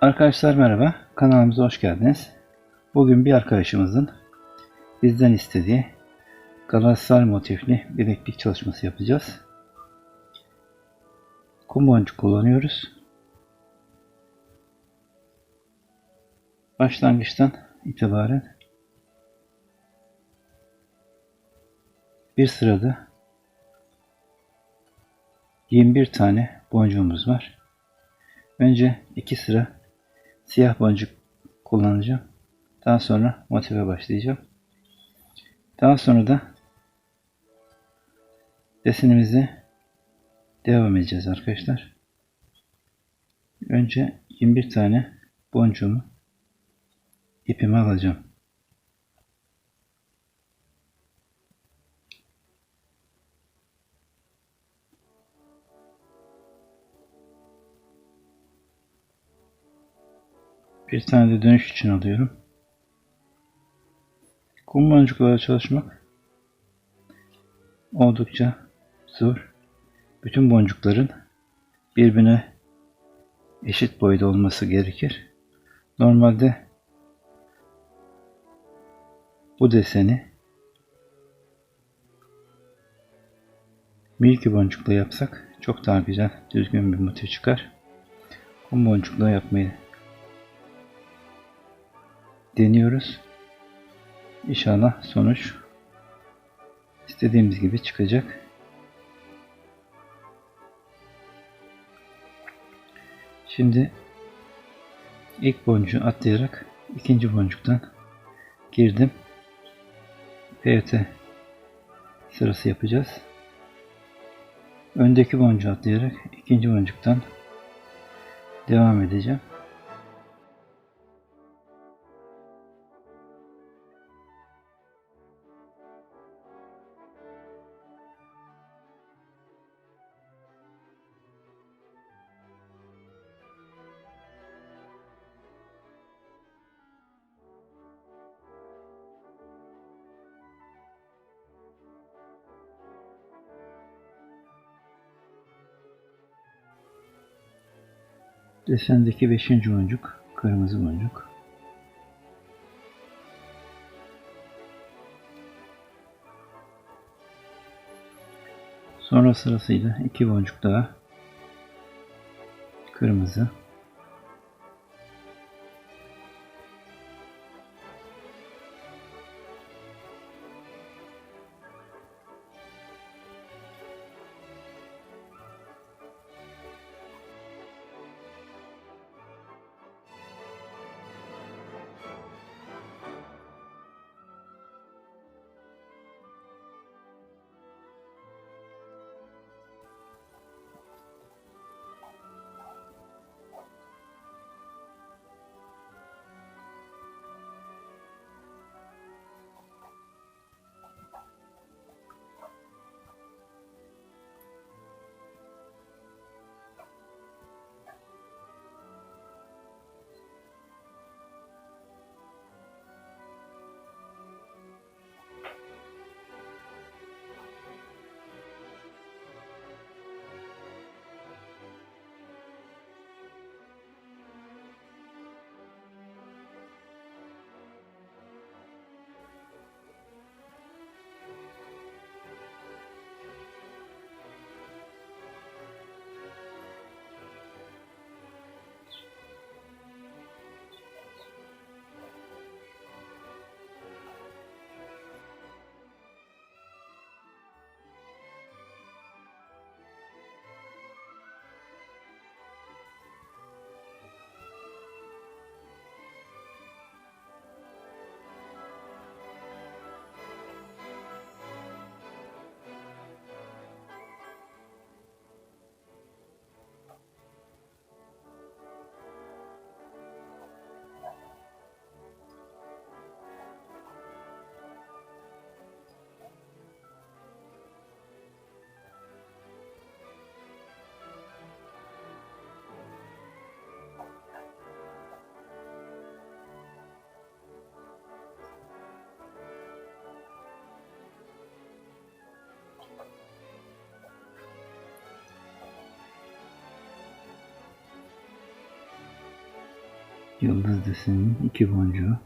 Arkadaşlar merhaba, kanalımıza hoş geldiniz. Bugün bir arkadaşımızın bizden istediği Galatasaray motifli bileklik çalışması yapacağız. Kum boncuk kullanıyoruz. Başlangıçtan itibaren bir sırada 21 tane boncuğumuz var. Önce iki sıra siyah boncuk kullanacağım. Daha sonra motive başlayacağım. Daha sonra da desenimize devam edeceğiz arkadaşlar. Önce 21 tane boncuğumu ipime alacağım. Bir tane de dönüş için alıyorum. Kum boncuklarla çalışmak oldukça zor. Bütün boncukların birbirine eşit boyda olması gerekir. Normalde bu deseni milki boncukla yapsak çok daha güzel, düzgün bir motif çıkar. Kum boncukla yapmayı deniyoruz. İnşallah sonuç istediğimiz gibi çıkacak. Şimdi ilk boncuğu atlayarak ikinci boncuktan girdim. PYT sırası yapacağız. Öndeki boncuğu atlayarak ikinci boncuktan devam edeceğim. Desendeki beşinci boncuk, kırmızı boncuk. Sonra sırasıyla iki boncuk daha kırmızı. Yıldız deseninin iki boncuğu.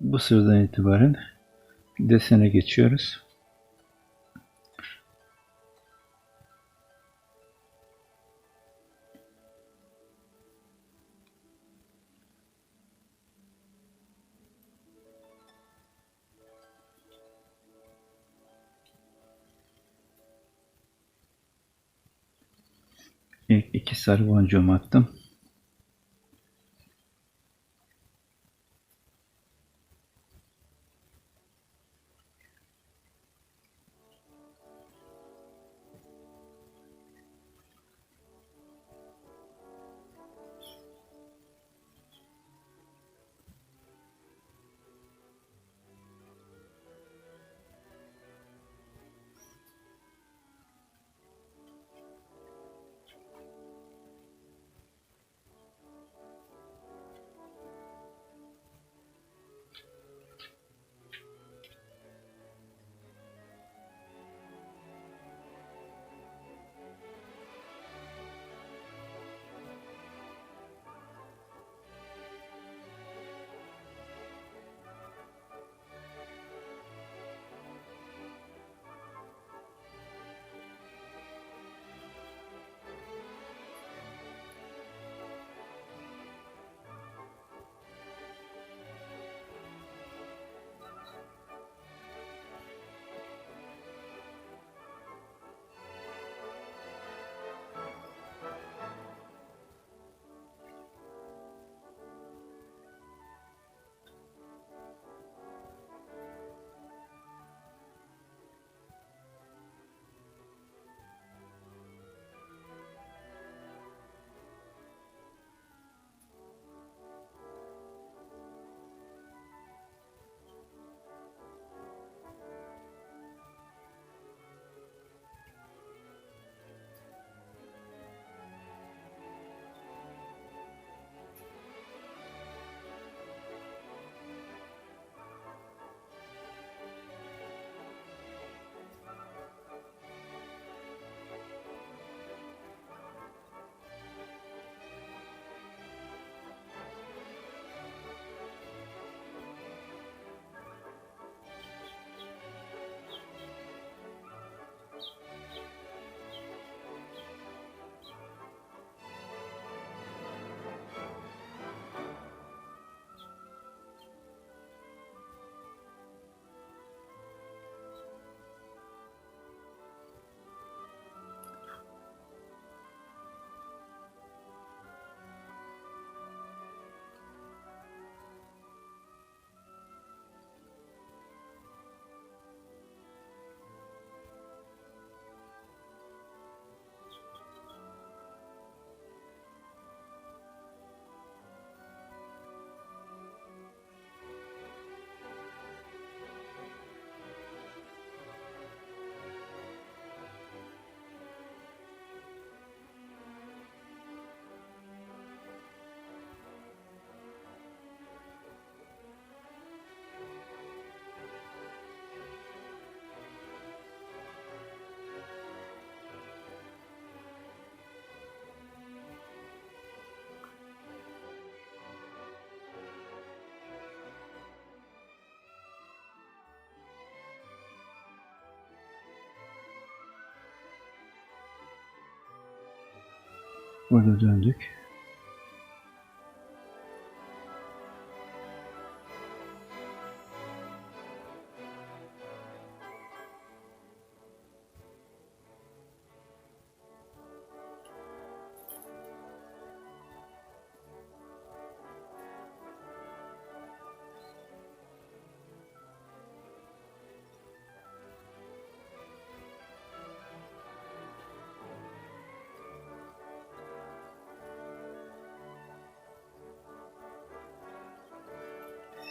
Bu sıradan itibaren desene geçiyoruz. İlk iki sarı boncuğumu attım. Burada döndük.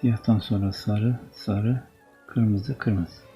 Siyahtan sonra sarı, sarı, kırmızı, kırmızı.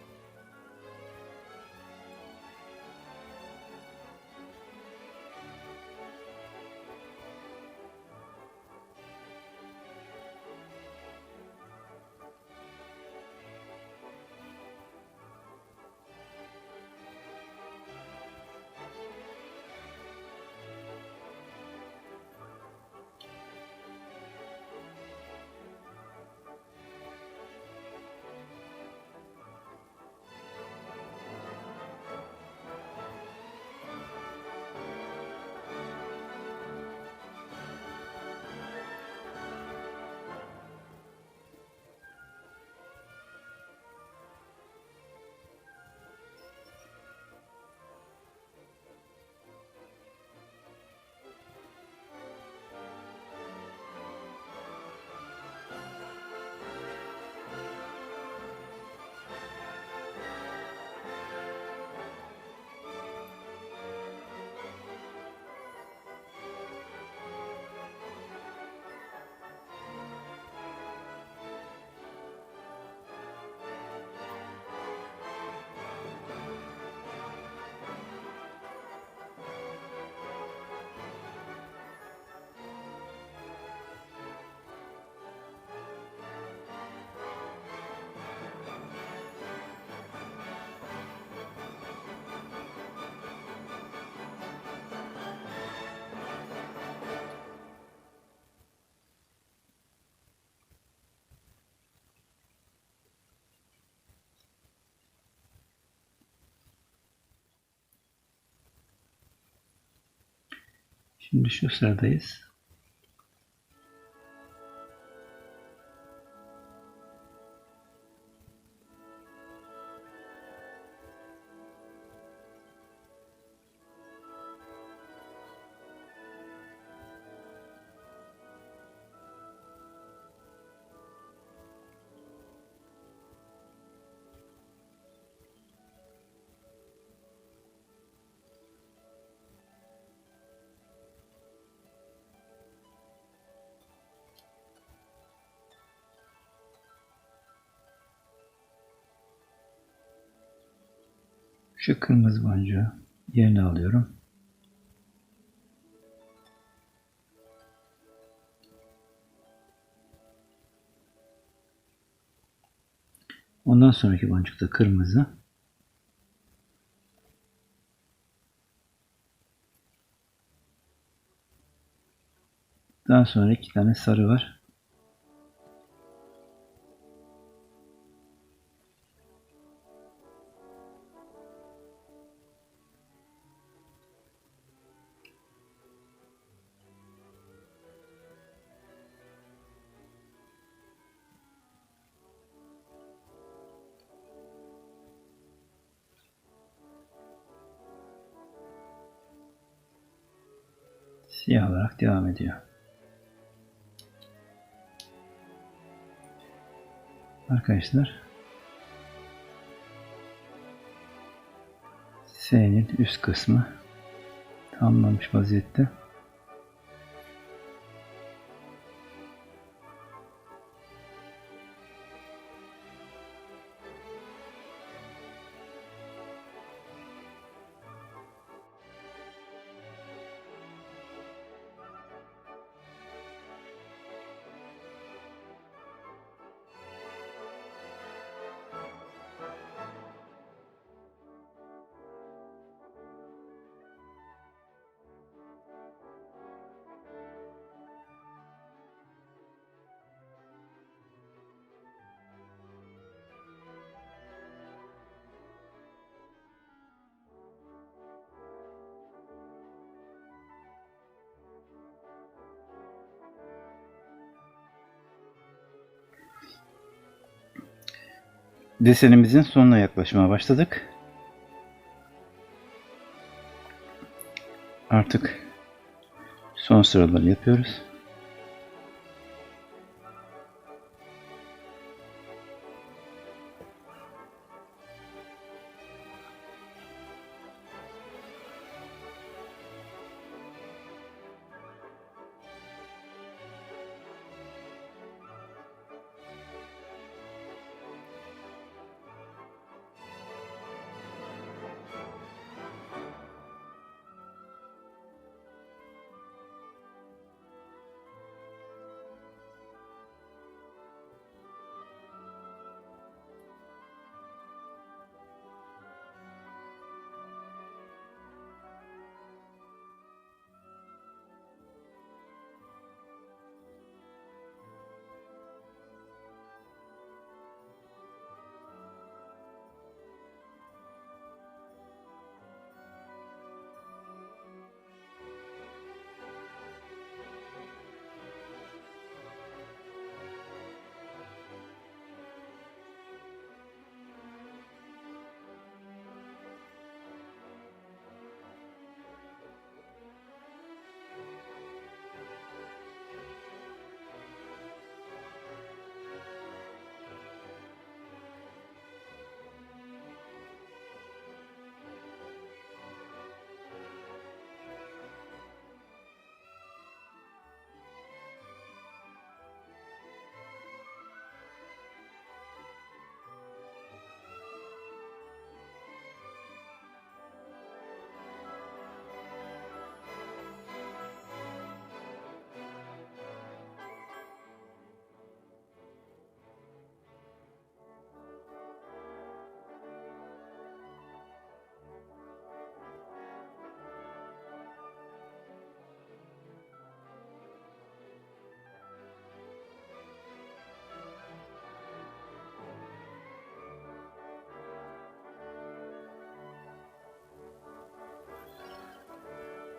Şimdi şu Şu kırmızı boncuğu yerine alıyorum. Ondan sonraki boncuk da kırmızı. Daha sonra iki tane sarı var. Siyah olarak devam ediyor. Arkadaşlar S'nin üst kısmı tamamlanmış vaziyette. Desenimizin sonuna yaklaşmaya başladık. Artık son sıraları yapıyoruz.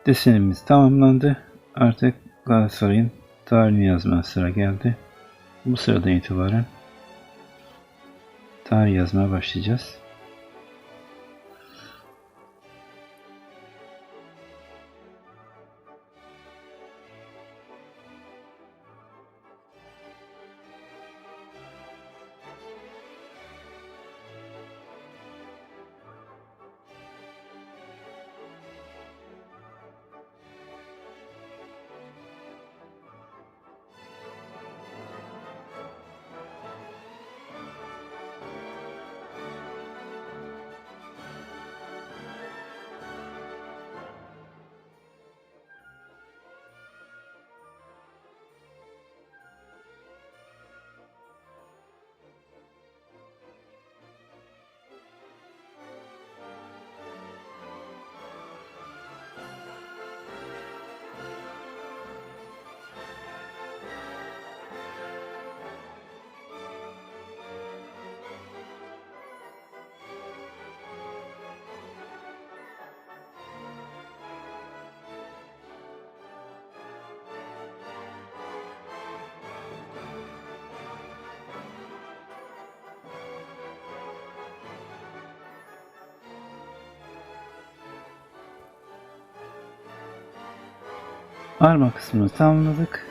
Desenimiz tamamlandı. Artık Galatasaray'ın tarihini yazmaya sıra geldi. Bu sıradan itibaren tarih yazmaya başlayacağız. Arma kısmını tamamladık.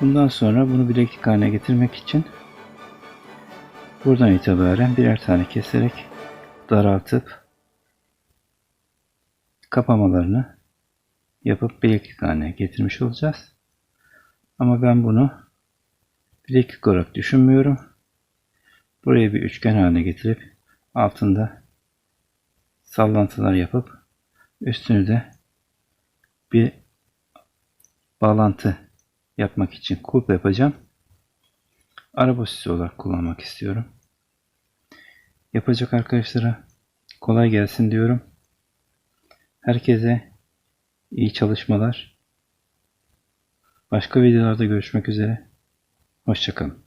Bundan sonra bunu bileklik haline getirmek için buradan itibaren birer tane keserek daraltıp kapamalarını yapıp bileklik haline getirmiş olacağız. Ama ben bunu bileklik olarak düşünmüyorum. Burayı bir üçgen haline getirip altında sallantılar yapıp üstünü de bir bağlantı yapmak için kulp yapacağım. Araba süsü olarak kullanmak istiyorum. Yapacak arkadaşlara kolay gelsin diyorum. Herkese iyi çalışmalar. Başka videolarda görüşmek üzere. Hoşçakalın.